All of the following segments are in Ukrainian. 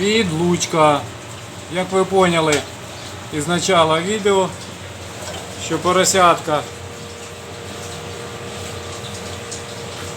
відлучка. Як ви поняли із начала відео, що поросятка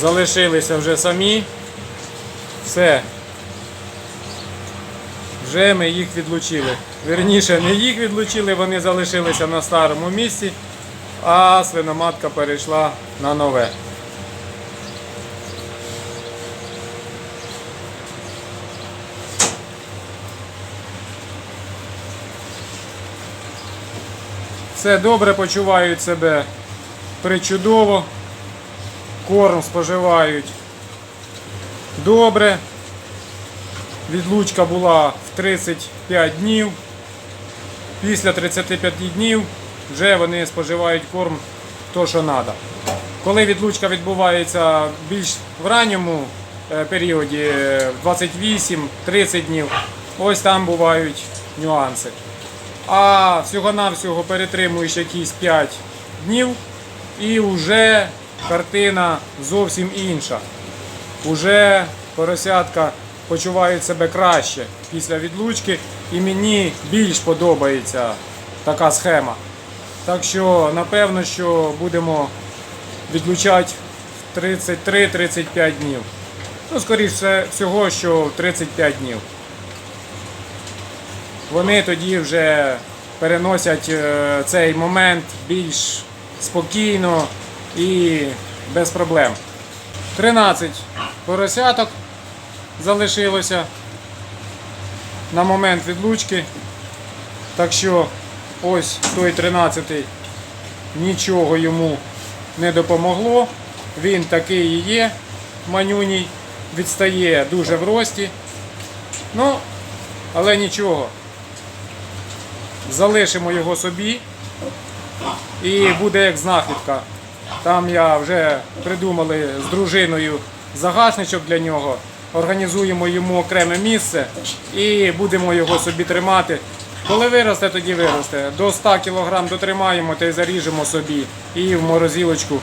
залишилися вже самі. Все. Вже ми їх відлучили. Вірніше, не їх відлучили, вони залишилися на старому місці, а свиноматка перейшла на нове. Все добре почувають себе причудово. Корм споживають добре. Відлучка була в 35 днів. Після 35 днів вже вони споживають корм то, що треба. Коли відлучка відбувається більш в ранньому е, періоді, е, в 28-30 днів, ось там бувають нюанси. А всього-навсього перетримуєш якісь 5 днів і вже картина зовсім інша. Уже поросятка почувають себе краще після відлучки, і мені більш подобається така схема. Так що, напевно, що будемо відлучати в 33-35 днів. Ну, скоріше всього, що в 35 днів. Вони тоді вже переносять е, цей момент більш спокійно і без проблем. 13 поросяток залишилося на момент відлучки. Так що ось той 13-й нічого йому не допомогло. Він такий і є, манюній, відстає дуже в рості. Ну, але нічого. Залишимо його собі і буде як знахідка. Там я вже придумали з дружиною загашничок для нього. Організуємо йому окреме місце і будемо його собі тримати. Коли виросте, тоді виросте. До 100 кг дотримаємо та й заріжемо собі і в морозилочку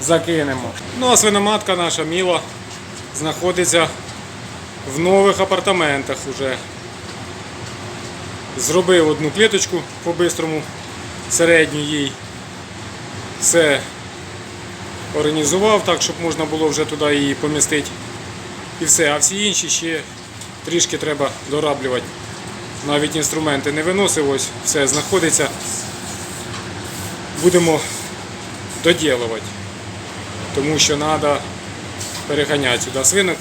закинемо. Ну а свиноматка наша міла знаходиться в нових апартаментах уже. Зробив одну клеточку по-бистрому, середню їй. Все організував так, щоб можна було вже туди її помістити. І все, а всі інші ще трішки треба дораблювати. Навіть інструменти не виносив, ось все знаходиться. Будемо доділувати. Тому що треба переганяти сюди свинок,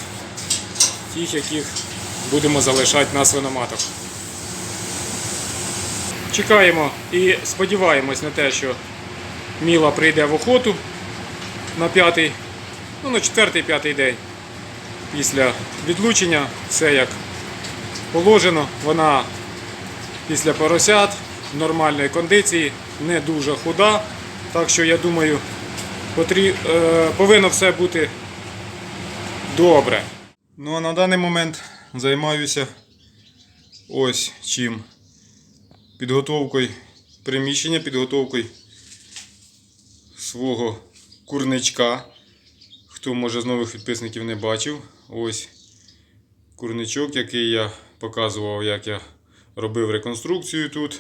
тих, яких будемо залишати на свиноматах. Чекаємо і сподіваємось на те, що Міла прийде в охоту на п'ятий, ну на четвертий-п'ятий день. Після відлучення все як положено. Вона після поросят в нормальної кондиції, не дуже худа. Так що я думаю, потрі... е, повинно все бути добре. Ну а на даний момент займаюся ось чим. Підготовкою приміщення, підготовкою свого курничка. Хто може з нових підписників не бачив, ось курничок, який я показував, як я робив реконструкцію тут.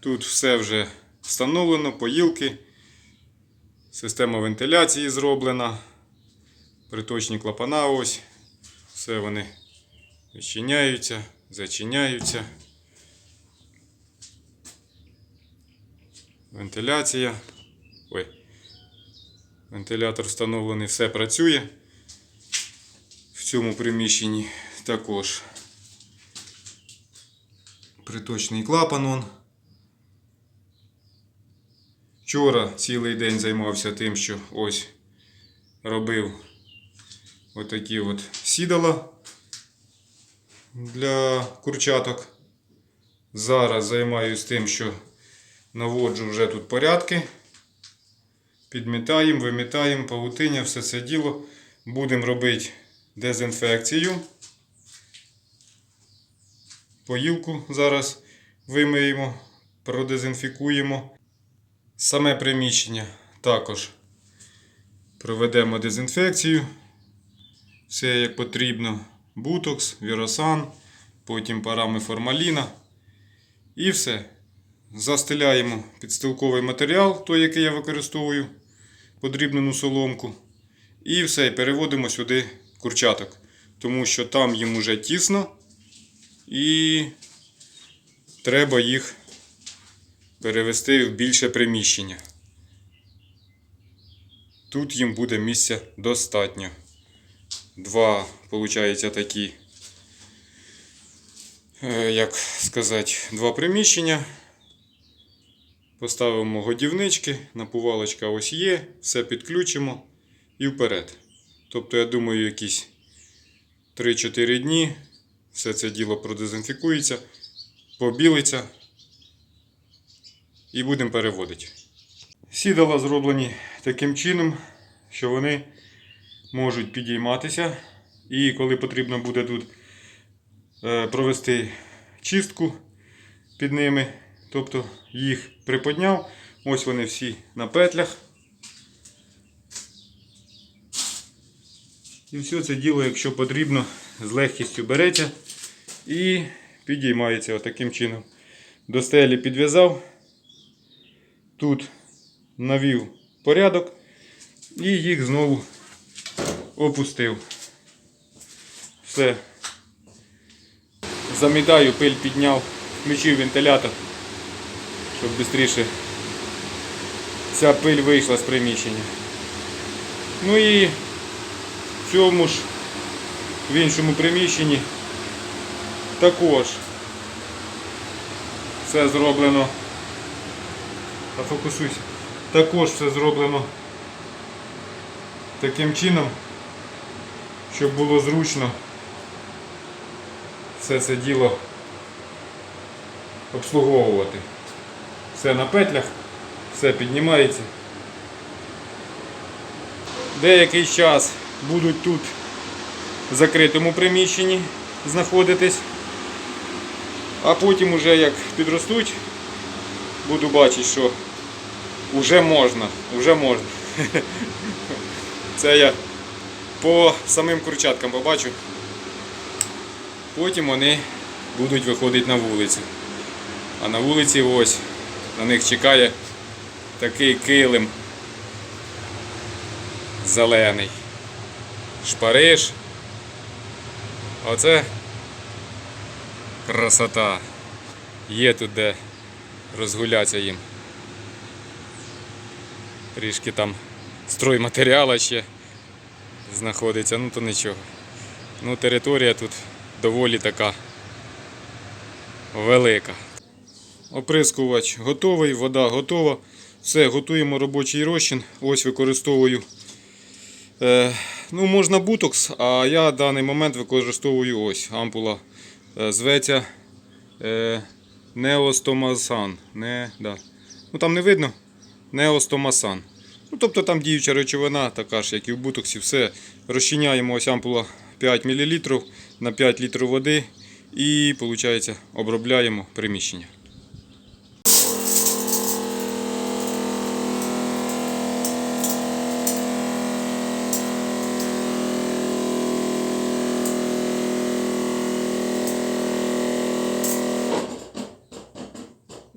Тут все вже встановлено, поїлки, система вентиляції зроблена, приточні клапана ось. Все вони відчиняються, зачиняються. Вентиляція. Ой. Вентилятор встановлений, все працює. В цьому приміщенні також приточний клапан. Он. Вчора цілий день займався тим, що ось робив отакі от сідала для курчаток. Зараз займаюся тим, що наводжу вже тут порядки. Підмітаємо, вимітаємо, павутиння, все це діло. Будемо робити дезінфекцію. Поїлку зараз вимиємо, продезінфікуємо. Саме приміщення також проведемо дезінфекцію. Все як потрібно. Бутокс, віросан, потім парами формаліна. І все. Застеляємо підстилковий матеріал, той, який я використовую, подрібнену соломку. І все, і переводимо сюди курчаток. Тому що там їм уже тісно і треба їх перевести в більше приміщення. Тут їм буде місця достатньо. Два, виходить, такі, е, як сказати, два приміщення. Поставимо годівнички, напувалочка ось є, все підключимо і вперед. Тобто, я думаю, якісь 3-4 дні все це діло продезінфікується, побілиться і будемо переводити. Сідала зроблені таким чином, що вони можуть підійматися. І коли потрібно буде тут е, провести чистку під ними, тобто їх приподняв, ось вони всі на петлях. І все це діло, якщо потрібно, з легкістю береться і підіймається отаким чином. До стелі підв'язав, тут навів порядок і їх знову опустив. Все. Замітаю, пиль підняв, включив вентилятор, щоб швидше ця пиль вийшла з приміщення. Ну і в цьому ж в іншому приміщенні також все зроблено. Та фокусуйся. Також все зроблено таким чином, щоб було зручно все це діло обслуговувати. Все на петлях, все піднімається. Деякий час будуть тут в закритому приміщенні знаходитись. А потім уже як підростуть, буду бачити, що вже можна, вже можна. Це я по самим курчаткам побачу. Потім вони будуть виходити на вулицю. А на вулиці ось на них чекає такий килим зелений. Шпариж. Оце красота. Є тут де розгулятися їм. Трішки там стройматеріала ще знаходиться, ну то нічого. Ну, територія тут доволі така велика. Оприскувач готовий, вода готова. Все, готуємо робочий розчин. Ось використовую. Е, ну, можна бутокс, а я в даний момент використовую ось ампула. Е, зветься е, Неостомасан. Не, да. Ну там не видно. Неостомасан. Ну, тобто там діюча речовина, така ж, як і в бутоксі, все. Розчиняємо ось ампула 5 мл на 5 літрів води і виходить, обробляємо приміщення.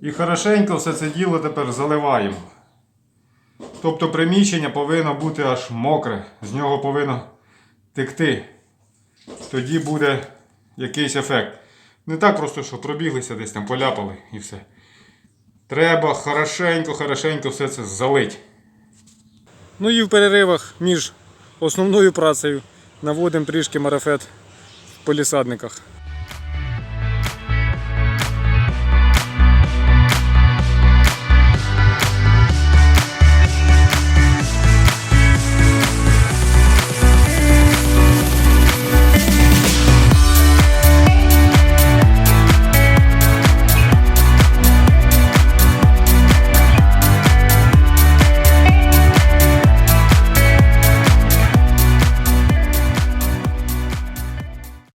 І хорошенько все це діло тепер заливаємо. Тобто приміщення повинно бути аж мокре, з нього повинно текти. Тоді буде якийсь ефект. Не так просто, що пробіглися десь там, поляпали і все. Треба хорошенько, хорошенько все це залить. Ну і в переривах між основною працею наводимо трішки марафет в полісадниках.